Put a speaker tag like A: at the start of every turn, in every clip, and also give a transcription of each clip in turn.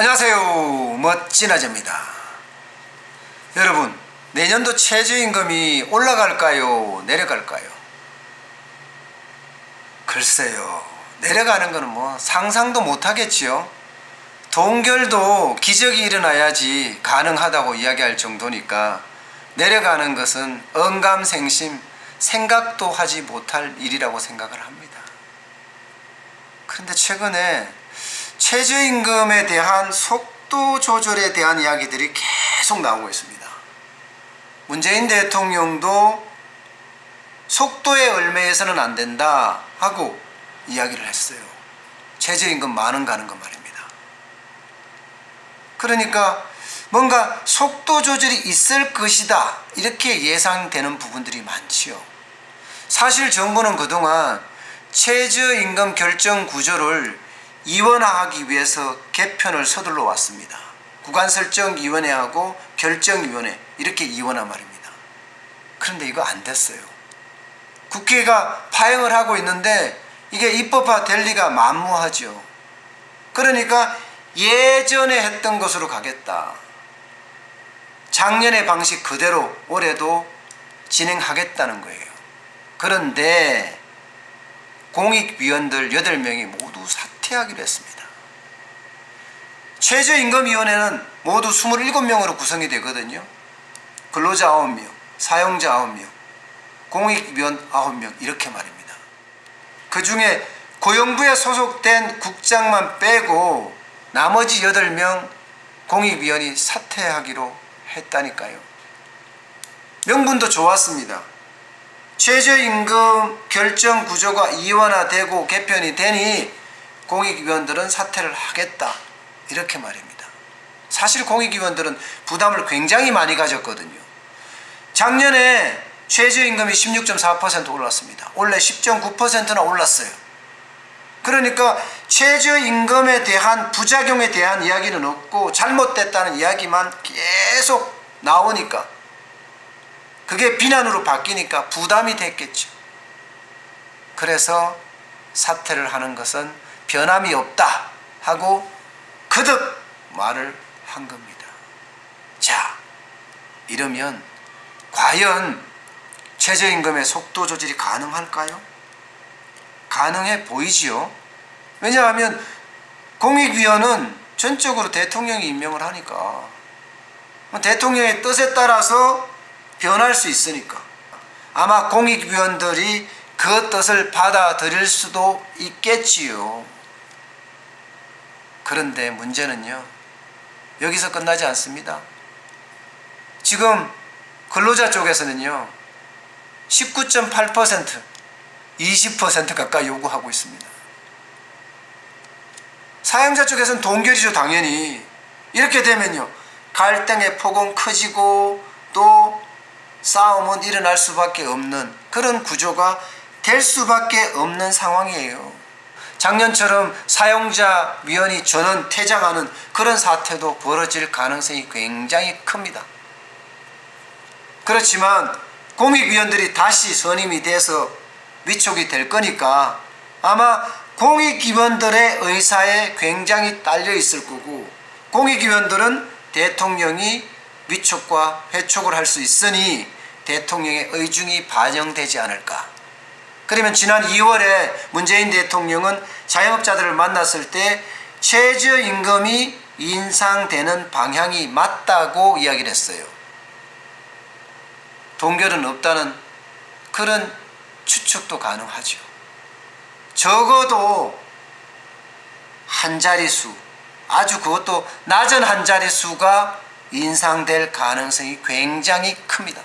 A: 안녕하세요. 멋진 아재입니다. 여러분, 내년도 최저임금이 올라갈까요? 내려갈까요? 글쎄요. 내려가는 거는 뭐 상상도 못 하겠지요. 동결도 기적이 일어나야지 가능하다고 이야기할 정도니까 내려가는 것은 언감생심 생각도 하지 못할 일이라고 생각을 합니다. 그런데 최근에 최저임금에 대한 속도 조절에 대한 이야기들이 계속 나오고 있습니다. 문재인 대통령도 속도에 얽매여서는 안 된다 하고 이야기를 했어요. 최저임금 만원 가는 것 말입니다. 그러니까 뭔가 속도 조절이 있을 것이다 이렇게 예상되는 부분들이 많지요. 사실 정부는 그동안 최저임금 결정 구조를 이원화하기 위해서 개편을 서둘러 왔습니다. 구간 설정 위원회하고 결정 위원회 이렇게 이원화 말입니다. 그런데 이거 안 됐어요. 국회가 파행을 하고 있는데 이게 입법화 될 리가 만무하죠. 그러니까 예전에 했던 것으로 가겠다. 작년의 방식 그대로 올해도 진행하겠다는 거예요. 그런데 공익위원들 8명이 모두 사퇴 하기로 했습니다. 최저임금위원회는 모두 27명으로 구성이 되거든요. 근로자 9명, 사용자 9명, 공익위원 9명 이렇게 말입니다. 그 중에 고용부에 소속된 국장만 빼고 나머지 8명 공익위원이 사퇴하기로 했다니까요. 명분도 좋았습니다. 최저임금 결정 구조가 이원화되고 개편이 되니 공익위원들은 사퇴를 하겠다. 이렇게 말입니다. 사실 공익위원들은 부담을 굉장히 많이 가졌거든요. 작년에 최저임금이 16.4% 올랐습니다. 올해 10.9%나 올랐어요. 그러니까 최저임금에 대한 부작용에 대한 이야기는 없고 잘못됐다는 이야기만 계속 나오니까 그게 비난으로 바뀌니까 부담이 됐겠죠. 그래서 사퇴를 하는 것은 변함이 없다 하고 그득 말을 한 겁니다. 자, 이러면 과연 최저임금의 속도 조절이 가능할까요? 가능해 보이지요. 왜냐하면 공익위원은 전적으로 대통령이 임명을 하니까 대통령의 뜻에 따라서 변할 수 있으니까 아마 공익위원들이 그 뜻을 받아들일 수도 있겠지요. 그런데 문제는요, 여기서 끝나지 않습니다. 지금 근로자 쪽에서는요, 19.8%, 20% 가까이 요구하고 있습니다. 사용자 쪽에서는 동결이죠, 당연히. 이렇게 되면요, 갈등의 폭은 커지고 또 싸움은 일어날 수밖에 없는 그런 구조가 될 수밖에 없는 상황이에요. 작년처럼 사용자 위원이 전원 퇴장하는 그런 사태도 벌어질 가능성이 굉장히 큽니다. 그렇지만 공익위원들이 다시 선임이 돼서 위촉이 될 거니까 아마 공익위원들의 의사에 굉장히 딸려 있을 거고 공익위원들은 대통령이 위촉과 회촉을 할 수 있으니 대통령의 의중이 반영되지 않을까. 그러면 지난 2월에 문재인 대통령은 자영업자들을 만났을 때 최저임금이 인상되는 방향이 맞다고 이야기를 했어요. 동결은 없다는 그런 추측도 가능하죠. 적어도 한 자릿수, 아주 그것도 낮은 한 자릿수가 인상될 가능성이 굉장히 큽니다.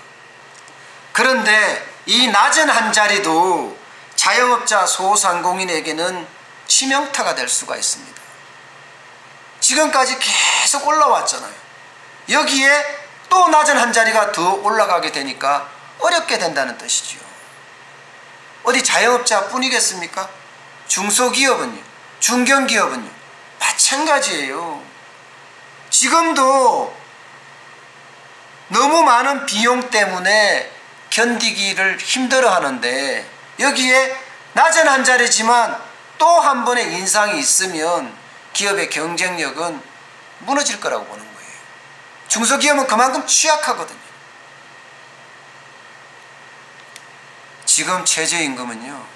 A: 그런데 이 낮은 한 자리도 자영업자 소상공인에게는 치명타가 될 수가 있습니다. 지금까지 계속 올라왔잖아요. 여기에 또 낮은 한 자리가 더 올라가게 되니까 어렵게 된다는 뜻이죠. 어디 자영업자 뿐이겠습니까? 중소기업은요, 중견기업은요, 마찬가지예요. 지금도 너무 많은 비용 때문에 견디기를 힘들어 하는데 여기에 낮은 한 자리지만 또 한 번의 인상이 있으면 기업의 경쟁력은 무너질 거라고 보는 거예요. 중소기업은 그만큼 취약하거든요. 지금 최저임금은요,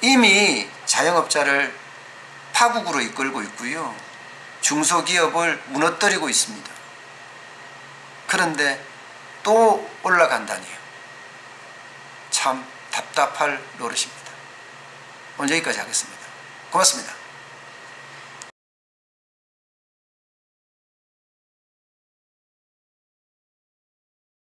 A: 이미 자영업자를 파국으로 이끌고 있고요. 중소기업을 무너뜨리고 있습니다. 그런데 또 올라간다니요. 참 답답할 노릇입니다. 오늘 여기까지 하겠습니다. 고맙습니다.